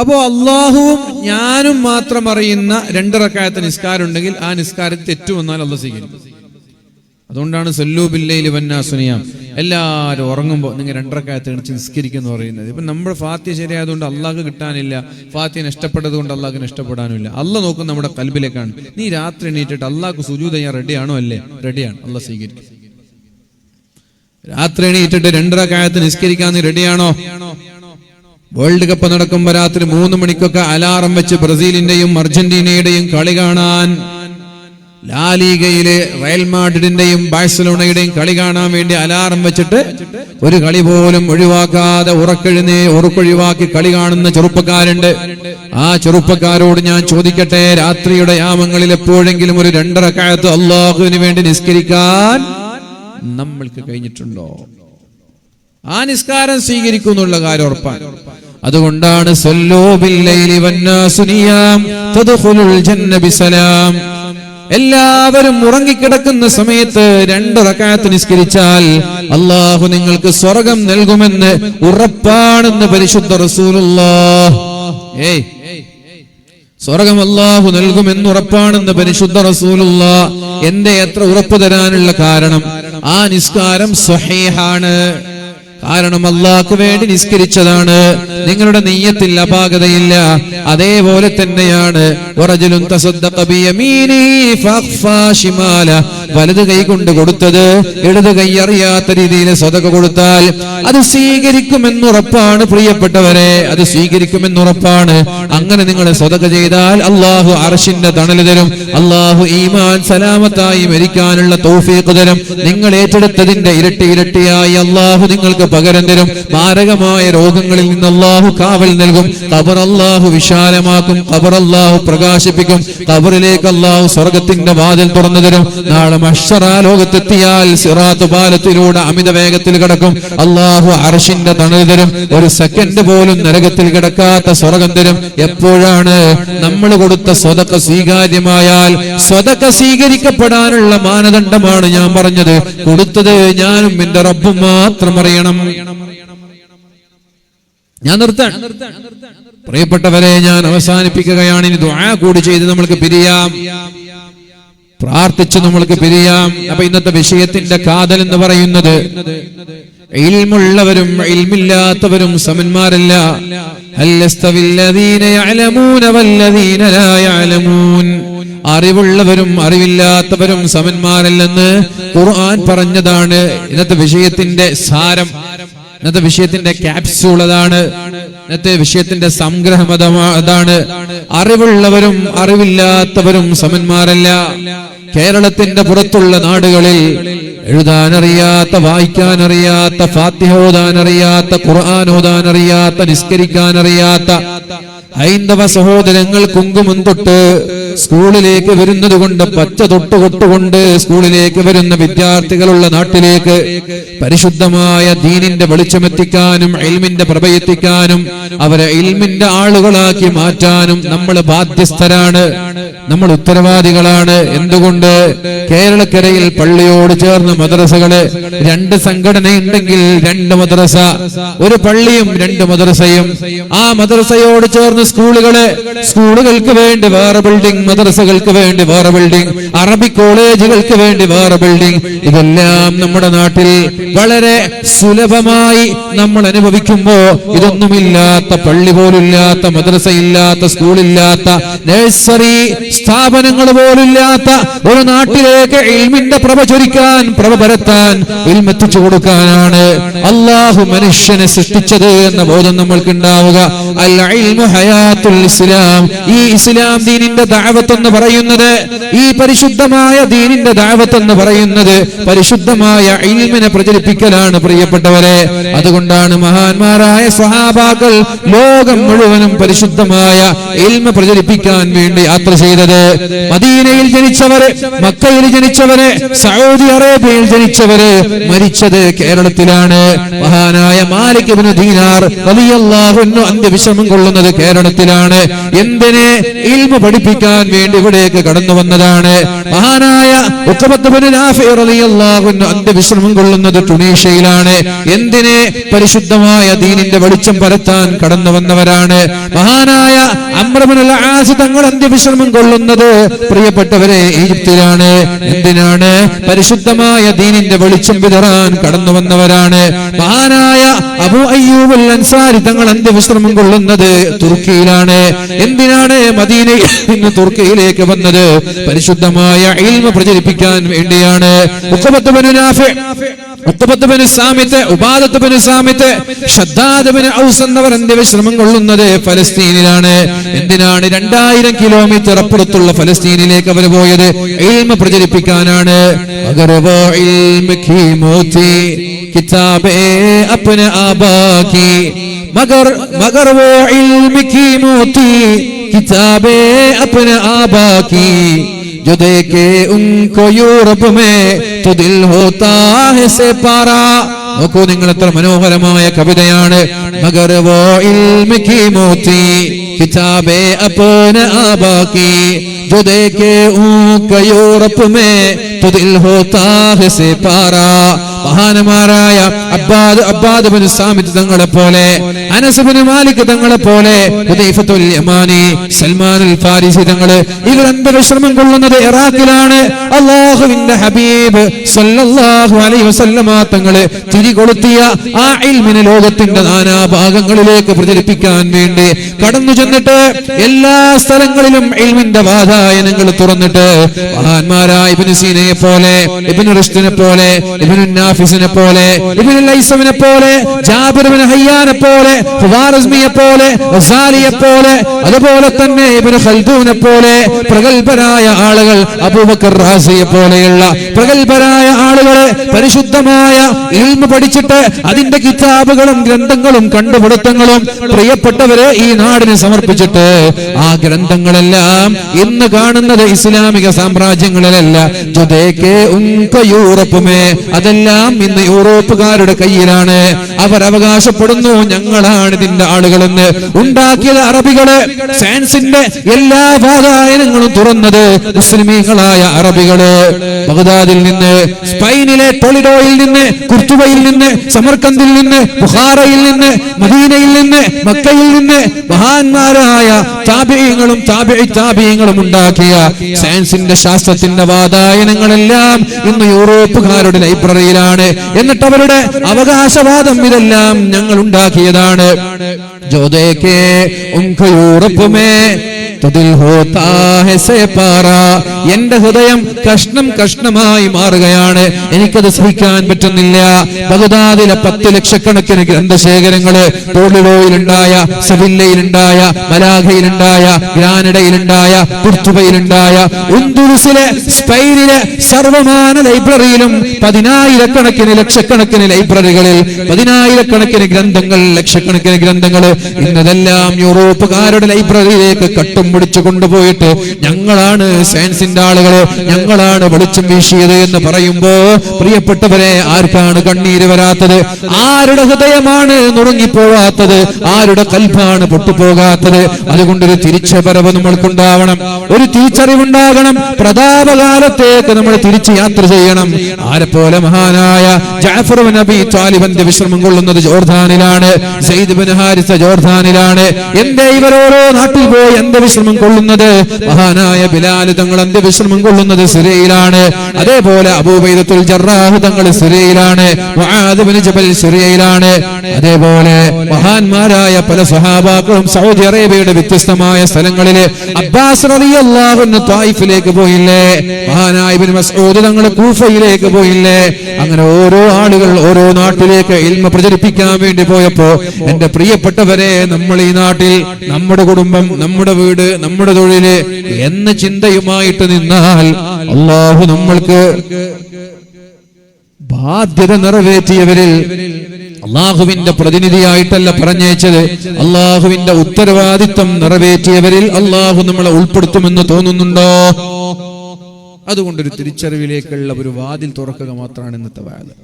അപ്പോ അള്ളാഹുവും ഞാനും മാത്രം അറിയുന്ന രണ്ടിറക്കായത്തെ നിസ്കാരം ഉണ്ടെങ്കിൽ ആ നിസ്കാരം തെറ്റുവന്നാൽ അള്ള സ്വീകരിക്കും. അതുകൊണ്ടാണ് സല്ലൂബില്ലയിൽ വന്നാസുനിയാം. എല്ലാവരും ഉറങ്ങുമ്പോൾ നിങ്ങൾ രണ്ടരക്കായത്ത് എണിച്ച് നിസ്കരിക്കുന്നു പറയുന്നത്. ഇപ്പം നമ്മുടെ ഫാത്യ ശരിയായതുകൊണ്ട് അള്ളാഹ് കിട്ടാനില്ല. ഫാത്യ നഷ്ടപ്പെട്ടത് കൊണ്ട് അള്ളാഹ്ക്ക് നഷ്ടപ്പെടാനുമില്ല. അല്ല നോക്കും നമ്മുടെ കൽബിലേക്കാണ്. നീ രാത്രി എണീറ്റിട്ട് അള്ളാഹ്ക്ക് സുജൂത ചെയ്യാൻ റെഡിയാണോ അല്ലേ? റെഡിയാണ്. അള്ളാഹ് സ്വീകരിക്കും. രാത്രി എണീറ്റിട്ട് രണ്ടരക്കായത്ത് നിസ്കരിക്കാൻ നീ റെഡിയാണോ? വേൾഡ് കപ്പ് നടക്കുമ്പോ രാത്രി മൂന്ന് മണിക്കൊക്കെ അലാറം വെച്ച് ബ്രസീലിന്റെയും അർജന്റീനയുടെയും കളി കാണാൻ ലാലീഗയിലെ റയൽ മാഡ്രിഡിന്റെയും ബാഴ്സലോണയുടെയും കളി കാണാൻ വേണ്ടി അലാറം വെച്ചിട്ട് ഒരു കളി പോലും ഒഴിവാക്കാതെ ഉറക്കെഴുന്നേ ഉറക്കൊഴിവാക്കി കളി കാണുന്ന ചെറുപ്പക്കാരുണ്ട്. ആ ചെറുപ്പക്കാരോട് ഞാൻ ചോദിക്കട്ടെ രാത്രിയുടെ യാമങ്ങളിൽ എപ്പോഴെങ്കിലും ഒരു രണ്ടര കാലത്ത് അള്ളാഹുവിന് വേണ്ടി നിസ്കരിക്കാൻ നമ്മൾക്ക് കഴിഞ്ഞിട്ടുണ്ടോ? ആ നിസ്കാരം സ്വീകരിക്കും എന്നുള്ള കാര്യം ഉറപ്പാണ്. അതുകൊണ്ടാണ് എല്ലാവരും ഉറങ്ങിക്കിടക്കുന്ന സമയത്ത് രണ്ട് റക്കാത്ത് നിസ്കരിച്ചാൽ അള്ളാഹു നിങ്ങൾക്ക് സ്വർഗം നൽകുമെന്ന് ഉറപ്പാണെന്ന് പരിശുദ്ധ റസൂലുള്ള ഏയ് സ്വർഗം അള്ളാഹു നൽകുമെന്ന് ഉറപ്പാണെന്ന് പരിശുദ്ധ റസൂലുള്ള എന്റെ എത്ര ഉറപ്പ് തരാനുള്ള കാരണം? ആ നിസ്കാരം സ്വഹീഹാണ്. കാരണം അള്ളാഹ്ക്ക് വേണ്ടി നിസ്കരിച്ചതാണ്. നിങ്ങളുടെ നെയ്യത്തിൽ അപാകതയില്ല. അതേപോലെ തന്നെയാണ്. വലത് കൈ കൊണ്ട് കൊടുത്തത് ഇടത് കൈ അറിയാത്ത രീതിയിൽ സ്വതക കൊടുത്താൽ അത് സ്വീകരിക്കുമെന്നുറപ്പാണ് പ്രിയപ്പെട്ടവരെ. അത് സ്വീകരിക്കുമെന്നുറപ്പാണ്. അങ്ങനെ നിങ്ങൾ സ്വതക ചെയ്താൽ അള്ളാഹു അർഷിന്റെ തണൽ തരും. അള്ളാഹു ഈമാൻ സലാമത്തായി മരിക്കാനുള്ള തൗഫീഖ് തരും. നിങ്ങൾ ഏറ്റെടുത്തതിന്റെ ഇരട്ടി ഇരട്ടിയായി അള്ളാഹു നിങ്ങൾക്ക് പകരം തരും. മാരകമായ രോഗങ്ങളിൽ നിന്ന് അള്ളാഹു കാവൽ നൽകും. കബർ അള്ളാഹു വിശാലമാക്കും. കബർ അള്ളാഹു പ്രകാശിപ്പിക്കും. കബറിലേക്ക് അള്ളാഹു സ്വർഗത്തിന്റെ വാതിൽ തുറന്നു തരും. നാളെ മഷറ ലോകത്തെത്തിയാൽ സിറാത്ത് പാലത്തിലൂടെ അമിത വേഗത്തിൽ കിടക്കും. അള്ളാഹു അർഷിന്റെ തണൽ തരും. ഒരു സെക്കൻഡ് പോലും നരകത്തിൽ കിടക്കാത്ത സ്വർഗം തരും. എപ്പോഴാണ് നമ്മൾ കൊടുത്ത സ്വതക്ക സ്വീകാര്യമായാൽ സ്വതക്ക സ്വീകരിക്കപ്പെടാനുള്ള മാനദണ്ഡമാണ് ഞാൻ പറഞ്ഞത്. കൊടുത്തത് ഞാനും എന്റെ റബ്ബും മാത്രം അറിയണം. ഞാൻ നിർത്താൻ. പ്രിയപ്പെട്ടവരെ ഞാൻ അവസാനിപ്പിക്കുകയാണ്. ഇനി ദുആ കൂടി ചെയ്ത് നമ്മൾക്ക് പിരിയാം. പ്രാർത്ഥിച്ച് നമ്മൾക്ക് പിരിയാം. അപ്പൊ ഇന്നത്തെ വിഷയത്തിന്റെ കാതൽ എന്ന് പറയുന്നത് ഇൽമുള്ളവരും ഇൽമില്ലാത്തവരും സമന്മാരല്ല. അറിവുള്ളവരും അറിവില്ലാത്തവരും സമന്മാരല്ലെന്ന് ഖുർആൻ പറഞ്ഞതാണ്. ഇന്നത്തെ വിഷയത്തിന്റെ സാരം ഇന്നത്തെ വിഷയത്തിന്റെ ക്യാപ്സ്യൂൾ അതാണ്. ഇന്നത്തെ വിഷയത്തിന്റെ സംഗ്രഹം അതാ- അതാണ്. അറിവുള്ളവരും അറിവില്ലാത്തവരും സമന്മാരല്ല. കേരളത്തിന്റെ പുറത്തുള്ള നാടുകളിൽ എഴുതാനറിയാത്ത വായിക്കാനറിയാത്ത ഫാത്തിഹ ഓതാനറിയാത്ത ഖുർആൻ ഓതാനറിയാത്ത നിസ്കരിക്കാനറിയാത്ത ഹൈന്ദവ സഹോദരങ്ങൾ കുങ്കുമം തൊട്ട് സ്കൂളിലേക്ക് വരുന്നത് കൊണ്ട് പച്ച തൊട്ട് കൊട്ടുകൊണ്ട് സ്കൂളിലേക്ക് വരുന്ന വിദ്യാർത്ഥികളുള്ള നാട്ടിലേക്ക് പരിശുദ്ധമായ ദീനിന്റെ വെളിച്ചമെത്തിക്കാനും എൽമിന്റെ പ്രഭയെത്തിക്കാനും അവരെ എൽമിന്റെ ആളുകളാക്കി മാറ്റാനും നമ്മൾ ബാധ്യസ്ഥരാണ്. നമ്മൾ ഉത്തരവാദികളാണ്. എന്തുകൊണ്ട്? കേരളക്കരയിൽ പള്ളിയോട് ചേർന്ന് മദ്രസകൾ രണ്ട് സംഘടനയുണ്ടെങ്കിൽ രണ്ട് മദ്രസ ഒരു പള്ളിയും രണ്ട് മദ്രസയും. ആ മദ്രസയോട് ചേർന്ന് സ്കൂളുകൾ സ്കൂളുകൾക്ക് വേണ്ടി വേറെ ബിൽഡിംഗ് മദ്രസകൾക്ക് വേണ്ടി വേറെ ബിൽഡിംഗ് അറബി കോളേജുകൾക്ക് വേണ്ടി വേറെ ബിൽഡിംഗ് ഇതെല്ലാം നമ്മുടെ നാട്ടിൽ വളരെ സുലഭമായി നമ്മൾ അനുഭവിക്കുമ്പോ ഇതൊന്നുമില്ലാത്ത പള്ളി പോലില്ലാത്ത മദ്രസയില്ലാത്ത സ്കൂളില്ലാത്ത നഴ്സറി സ്ഥാപനങ്ങൾ പോലില്ലാത്ത ഒരു നാട്ടിലേക്ക് ഇൽമിന്റെ പ്രഭ ചൊരിക്കാൻ പ്രഭ പരത്താൻ ഇൽമെത്തിച്ചു കൊടുക്കാനാണ് അള്ളാഹു മനുഷ്യനെ സൃഷ്ടിച്ചത് എന്ന ബോധം നമ്മൾക്ക് ഉണ്ടാവുക അൽ ഇസ്ലാം. ഈ ഇസ്ലാം ദീനിന്റെ എന്ന് പറയുന്നത്? ഈ പരിശുദ്ധമായ ദീനിന്റെ ദഅവത്ത് എന്ന് പറയുന്നത് പരിശുദ്ധമായ ഇൽമിനെ പ്രചരിപ്പിക്കലാണ് പ്രിയപ്പെട്ടവരെ. അതുകൊണ്ടാണ് മഹാന്മാരായ സഹാബാക്കൾ ലോകം മുഴുവനും പരിശുദ്ധമായ ഇൽമ പ്രചരിപ്പിക്കാൻ വേണ്ടി യാത്ര ചെയ്തത്. മദീനയിൽ ജനിച്ചവര് മക്കയിൽ ജനിച്ചവര് സൗദി അറേബ്യയിൽ ജനിച്ചവര് മരിച്ചത് കേരളത്തിലാണ്. മഹാനായ മാലിക് ഇബ്നു ദീനാർ റളിയല്ലാഹു അൻഹു അന്ത്യവിശ്രമം കൊള്ളുന്നത് കേരളത്തിലാണ്. എന്തിനെ? ഇൽമ പഠിപ്പിക്കാൻ വേണ്ടി ഇവിടേക്ക് കടന്നു വന്നതാണ്. മഹാനായ അന്ത്യവിശ്രമം കൊള്ളുന്നത് ടുണീഷ്യയിലാണ്. എന്തിനെ? പരിശുദ്ധമായ ദീനിന്റെ വെളിച്ചം പരത്താൻ കടന്നു വന്നവരാണ്. മഹാനായ അമ്രബിനുൽ ആസ് തങ്ങൾ അന്ത്യവിശ്രമം കൊള്ളുന്നത് പ്രിയപ്പെട്ടവരെ ഈജിപ്തിലാണ്. എന്തിനാണ്? പരിശുദ്ധമായ ദീനിന്റെ വെളിച്ചം വിതറാൻ കടന്നു വന്നവരാണ്. മഹാനായ അബു അയ്യൂബുൽ അൻസാരി തങ്ങൾ അന്ത്യവിശ്രമം കൊള്ളുന്നത് തുർക്കിയിലാണ്. എന്തിനാണ്? മദീനയിൽ നിന്ന് മക്കയിലേക്ക് വന്നത് പരിശുദ്ധമായ ഇൽമ പ്രചരിപ്പിക്കാൻ വേണ്ടിയാണ്. വിശ്രമം കൊള്ളുന്നത് ഫലസ്തീനിലാണ്. എന്തിനാണ് രണ്ടായിരം കിലോമീറ്റർ അപ്പുറത്തുള്ള ഫലസ്തീനിലേക്ക് അവർ പോയത്? എൽമ പ്രചരിപ്പിക്കാനാണ്. മകർ മകർ किताबे अपने आबा की जो देखे उनको यूरोप में तो दिल होता है से पारा നോക്കൂ നിങ്ങൾ എത്ര മനോഹരമായ കവിതയാണ് മഗർ വോ ഇൽമ की मोती किताबे अपने आबा की जो देखे उनको यूरोप में तो दिल होता है से पारा മഹാനമാരായ അബ്ബാദ് അബ്ബാദ് സാമിത് തങ്ങളെ പോലെ അനസ് ബിൻ മാലിക് തങ്ങളെ പോലെ യമാനി സൽമാൻ അൽ ഫാരിസി തങ്ങൾ ഇവർ ശ്രമം കൊള്ളുന്നത് ഇറാഖിലാണ്. അള്ളാഹുവിന്റെ ഹബീബ് സല്ലല്ലാഹു അലൈഹി വസല്ലമ തങ്ങൾ തിരികൊളുത്തിയ ആ ഇൽമിനെ ലോകത്തിന്റെ നാനാ ഭാഗങ്ങളിലേക്ക് പ്രചരിപ്പിക്കാൻ വേണ്ടി കടന്നു ചെന്നിട്ട് എല്ലാ സ്ഥലങ്ങളിലും ഇൽമിന്റെ വാതായനങ്ങൾ തുറന്നിട്ട് മഹാന്മാരായ ഇബ്നു സീനയെ പോലെ ഇബ്നു റുഷ്ദിനെ പോലെ ഇബ്നു നാഫിസിനെ പോലെ ഇബിനെ പോലെ ജാബിർ ബിൻ ഹയ്യാനെ പോലെ ഖുവാറിസ്മിയെ പോലെ ഗസാലിയെ പോലെ അതുപോലെ തന്നെ ഇബിന് ഖൽദൂനെ പോലെ പ്രഗത്ഭരായ ആളുകൾ അബൂബക്കർ റാസിയെ പോലെയുള്ള പ്രഗത്ഭരായ ആളുകളെ പരിശുദ്ധമായ ഇൽമ പഠിച്ചിട്ട് അതിന്റെ കിതാബുകളും ഗ്രന്ഥങ്ങളും കണ്ടുപിടുത്തങ്ങളും പ്രിയപ്പെട്ടവരെ ഈ നാടിന് സമർപ്പിച്ചിട്ട് ആ ഗ്രന്ഥങ്ങളെല്ലാം ഇന്ന് കാണുന്നത് ഇസ്ലാമിക സാമ്രാജ്യങ്ങളിലല്ല. ജുദേക്കേ ഉങ്ക യൂറോപ്പുമേ അതെല്ലാം ഇന്ന് യൂറോപ്പുകാരുടെ കയ്യിലാണ്. അവർ അവകാശപ്പെടുന്നു ഞങ്ങളാണ് ഇതിന്റെ ആളുകളെന്ന്. ഉണ്ടാക്കിയത് അറബികൾ. സയൻസിന്റെ എല്ലാ വാതായനങ്ങളും തുറന്നത് മുസ്ലിമീകളായ അറബികൾ. ബഗ്ദാദിൽ നിന്ന് സ്പെയിനിലെ ടൊളിഡോയിൽ നിന്ന് കുർത്തുബയിൽ നിന്ന് സമർക്കന്തിൽ നിന്ന് ബുഹാറയിൽ നിന്ന് മദീനയിൽ നിന്ന് മക്കയിൽ നിന്ന് മഹാന്മാരായ താപീയങ്ങളും താപി താപീയങ്ങളും ഉണ്ടാക്കിയ സയൻസിന്റെ ശാസ്ത്രത്തിന്റെ വാതായനങ്ങളെല്ലാം ഇന്ന് യൂറോപ്പുകാരുടെ ലൈബ്രറിയിലാണ്. എന്നിട്ട് അവരുടെ അവകാശവാദം ഇതെല്ലാം ഞങ്ങൾ ഉണ്ടാക്കിയതാണ്. ജോതേക്കേ ഉറപ്പുമേ എന്റെ ഹൃദയം കഷ്ണം കഷ്ണമായി മാറുകയാണ്. എനിക്കത് സഹിക്കാൻ പറ്റുന്നില്ല. ബഗദാദിലെ പത്ത് ലക്ഷക്കണക്കിന് ഗ്രന്ഥശേഖരങ്ങൾ ടോളിഡോയിലുണ്ടായ സബില്ലയിലുണ്ടായ മലാഖയിലുണ്ടായ ഗ്രാനഡയിലുണ്ടായ കുർത്തുബയിലുണ്ടായ ഉന്തുസിലെ സ്പെയിനിലെ സർവമാന ലൈബ്രറിയിലും പതിനായിരക്കണക്കിന് ലക്ഷക്കണക്കിന് ലൈബ്രറികളിൽ പതിനായിരക്കണക്കിന് ഗ്രന്ഥങ്ങൾ ലക്ഷക്കണക്കിന് ഗ്രന്ഥങ്ങൾ ഇന്നതെല്ലാം യൂറോപ്പുകാരുടെ ലൈബ്രറിയിലേക്ക് കട്ടും. പിടിച്ചു കൊണ്ടുപോയിട്ട് ഞങ്ങളാണ് സയൻസിന്റെ ആളുകളെ ഞങ്ങളാണ് വെളിച്ചം വീശിയത് എന്ന് പറയുമ്പോ പ്രിയപ്പെട്ടവരെ ആർക്കാണ് കണ്ണീര് വരാത്തത്? ആരുടെ ഹൃദയമാണ് നുറുങ്ങിപ്പോവാത്തത്? ആരുടെ കൽപ്പാണ് പൊട്ടുപോകാത്തത് അതുകൊണ്ടൊരു തിരിച്ചവരവ് നമ്മൾക്കുണ്ടാവണം. ഒരു തിരിച്ചറിവുണ്ടാകണം. പ്രതാപകാലത്തേക്ക് നമ്മൾ തിരിച്ച് യാത്ര ചെയ്യണം. ആരെ പോലെ മഹാനായ ജാഫർ നബി താലിബന്റെ വിശ്രമം കൊള്ളുന്നത് ജോർദാനിലാണ്. സെയ്ദ് ബിൻ ഹാരിസ ജോർദാനിലാണ്. എന്റെ ഇവരോരോ നാട്ടിൽ പോയി എന്റെ വിശ്രമം കൊള്ളുന്നത്? മഹാനായ ബിലാൽ തങ്ങൾ അന്ത്യവിശ്രമം കൊള്ളുന്നത് സിറിയയിലാണ്. അതേപോലെ അബൂബൈദത്തുൽ ജറാഹ് തങ്ങൾ ബിൻ ജബൽ സിറിയയിലാണ്. അതേപോലെ മഹാന്മാരായ പല സഹാബാക്കളും സൗദി അറേബ്യയുടെ വ്യത്യസ്തമായ സ്ഥലങ്ങളിൽ അബ്ബാസ് ത്വായിഫിലേക്ക് പോയില്ലേ? മഹാനായ ഇബ്നു മസ്ഊദ് തങ്ങൾ കൂഫയിലേക്ക് പോയില്ലേ? അങ്ങനെ ഓരോ ആളുകൾ ഓരോ നാട്ടിലേക്ക് ഇൽമ പ്രചരിപ്പിക്കാൻ വേണ്ടി പോയപ്പോ എന്റെ പ്രിയപ്പെട്ടവരെ നമ്മൾ ഈ നാട്ടിൽ നമ്മുടെ കുടുംബം നമ്മുടെ വീട് നമ്മുടെ തൊഴിൽ എന്ന ചിന്തയുമായിട്ട് നിന്നാൽ അള്ളാഹു നമ്മൾക്ക് ബാധ്യത നിറവേറ്റിയവരിൽ അള്ളാഹുവിന്റെ പ്രതിനിധിയായിട്ടല്ല പറഞ്ഞയച്ചത്. അള്ളാഹുവിന്റെ ഉത്തരവാദിത്വം നിറവേറ്റിയവരിൽ അള്ളാഹു നമ്മളെ ഉൾപ്പെടുത്തുമെന്ന് തോന്നുന്നുണ്ടോ? അതുകൊണ്ടൊരു തിരിച്ചറിവിലേക്കുള്ള ഒരു വാതിൽ തുറക്കുക മാത്രമാണ് ഇന്നത്തെ വാദം